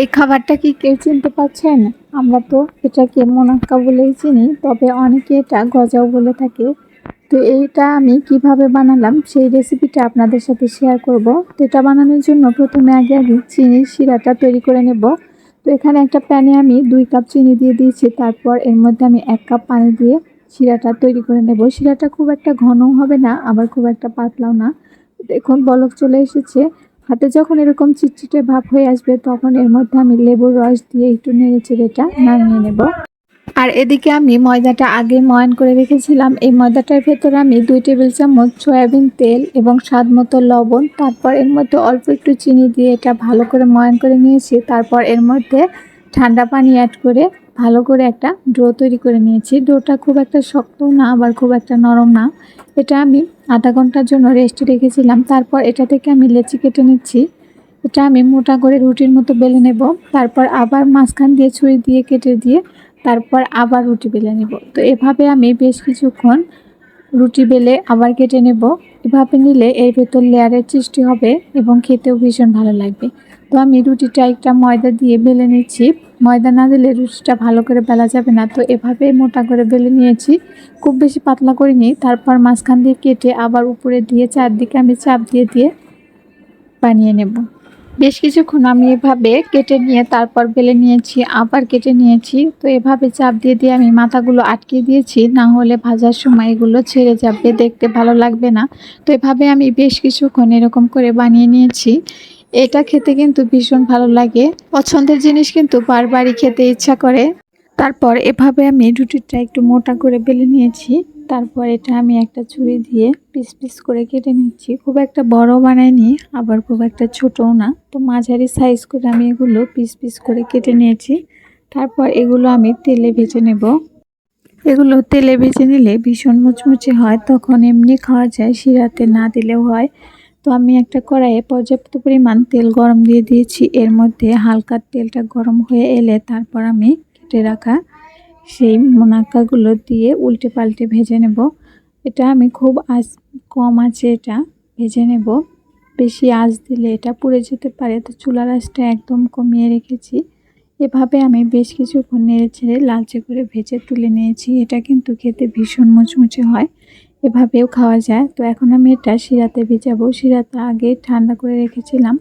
এই খাবারটা কি কেউ চিনতে পারছেন? আমরা তো এটাকে মোনাক্কা বলেই চিনি, তবে অনেকে এটা গজাও বলে থাকে। তো এইটা আমি কীভাবে বানালাম সেই রেসিপিটা আপনাদের সাথে শেয়ার করব। তো এটা বানানোর জন্য প্রথমে আগে আগে চিনির শিরাটা তৈরি করে নেব। তো এখানে একটা প্যানে আমি দুই কাপ চিনি দিয়ে দিয়েছি, তারপর এর মধ্যে আমি এক কাপ পানি দিয়ে শিরাটা তৈরি করে নেব। শিরাটা খুব একটা ঘনও হবে না, আবার খুব একটা পাতলাও না। দেখুন, বলক চলে এসেছে। হাতে যখন এরকম চিটচিটে ভাব হয়ে আসবে, তখন এর মধ্যে আমি লেবুর রস দিয়ে একটু নেড়ে চেড়েটা নামিয়ে নেব। আর এদিকে আমি ময়দাটা আগে ময়ান করে রেখেছিলাম। এই ময়দাটার ভেতরে আমি দুই টেবিল চামচ সয়াবিন তেল এবং স্বাদ মতো লবণ, তারপর এর মধ্যে অল্প একটু চিনি দিয়ে এটা ভালো করে ময়ান করে নিয়েছি। তারপর এর মধ্যে ঠান্ডা পানি অ্যাড করে ভালো করে একটা ডো তৈরি করে নিয়েছি। ডোটা খুব একটা শক্ত না, আবার খুব একটা নরম না। এটা আমি আধা ঘণ্টার জন্য রেস্টে রেখেছিলাম। তারপর এটা থেকে আমি লেচি কেটে নিচ্ছি। এটা আমি মোটা করে রুটির মতো বেলে নেব। তারপর আবার মাঝখান দিয়ে ছুরি দিয়ে কেটে দিয়ে তারপর আবার রুটি বেলে নেব। তো এভাবে আমি বেশ কিছুক্ষণ রুটি বেলে আবার কেটে নেব। এভাবে নিলে এর ভেতর লেয়ারের সৃষ্টি হবে এবং খেতেও ভীষণ ভালো লাগবে। তো আমি রুটিটা একটা ময়দা দিয়ে বেলে নিচ্ছি। ময়দা না দিলে রুটিটা ভালো করে বেলা যাবে না। তো এভাবে মোটা করে বেলে নিয়েছি। খুব বেশি পাতলা করিনি। তারপর মাঝখান দিয়ে কেটে আবার উপরে দিয়ে চারদিকে আমি চাপ দিয়ে দিয়ে বানিয়ে নেব। বেশ কিছুক্ষণ আমি এভাবে কেটে নিয়ে তারপর বেলে নিয়েছি, আবার কেটে নিয়েছি। তো এভাবে চাপ দিয়ে দিয়ে আমি মাথাগুলো আটকে দিয়েছি, না হলে ভাজার সময় এগুলো ছেড়ে যাবে, দেখতে ভালো লাগবে না। তো এভাবে আমি বেশ কিছুক্ষণ এরকম করে বানিয়ে নিয়েছি। এটা খেতে কিন্তু ভীষণ ভালো লাগে। পছন্দের জিনিস কিন্তু বারবারই খেতে ইচ্ছা করে। তারপর এভাবে আমি রুটিটা একটু মোটা করে বেলে নিয়েছি। তারপর এটা আমি একটা ছুরি দিয়ে পিস পিস করে কেটে নিচ্ছি। খুব একটা বড় বানাইনি, আবার খুব একটা ছোটও না। তো মাঝারি সাইজ করে আমি এগুলো পিস পিস করে কেটে নিয়েছি। তারপর এগুলো আমি তেলে ভেজে নেব। এগুলো তেলে ভেজে নিলে ভীষণ মুচমুচে হয়, তখন এমনি খাওয়া যায়, শিরাতে না দিলেও হয়। তো আমি একটা কড়াইয়ে পর্যাপ্ত পরিমাণ তেল গরম দিয়ে দিয়েছি। এর মধ্যে হালকা তেলটা গরম হয়ে এলে তারপর আমি কেটে রাখা সেই মোনাক্কাগুলো দিয়ে উল্টে পাল্টে ভেজে নেব। এটা আমি খুব আঁচ, কম আছে এটা ভেজে নেব। বেশি আঁচ দিলে এটা পুড়ে যেতে পারে। তো চুলার আঁচটা একদম কমিয়ে রেখেছি। এভাবে আমি বেশ কিছুক্ষণ নেড়ে ছেড়ে লালচে করে ভেজে তুলে নিয়েছি। এটা কিন্তু খেতে ভীষণ মুচমুচে হয়। এভাবেও খাওয়া যায়। তো এখন আমি এটা শিরাতে ভেজাবো। শিরাতে আগে ঠান্ডা করে রেখেছিলাম।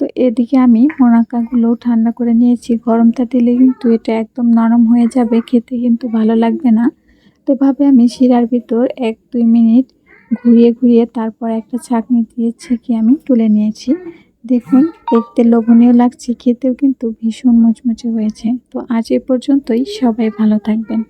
তো এদিকে আমি মোনাক্কাগুলো ঠান্ডা করে নিয়েছি। গরমটা দিলে কিন্তু এটা একদম নরম হয়ে যাবে, খেতে কিন্তু ভালো লাগবে না। তো এভাবে আমি শিরার ভিতর এক দুই মিনিট ঘুরিয়ে ঘুরিয়ে তারপর একটা ছাঁকনি দিয়ে ছেঁকে আমি তুলে নিয়েছি। দেখুন, দেখতে লোভনীয় লাগছে, খেতেও কিন্তু ভীষণ মুচমুচে হয়েছে। তো আজ এ পর্যন্তই, সবাই ভালো থাকবেন।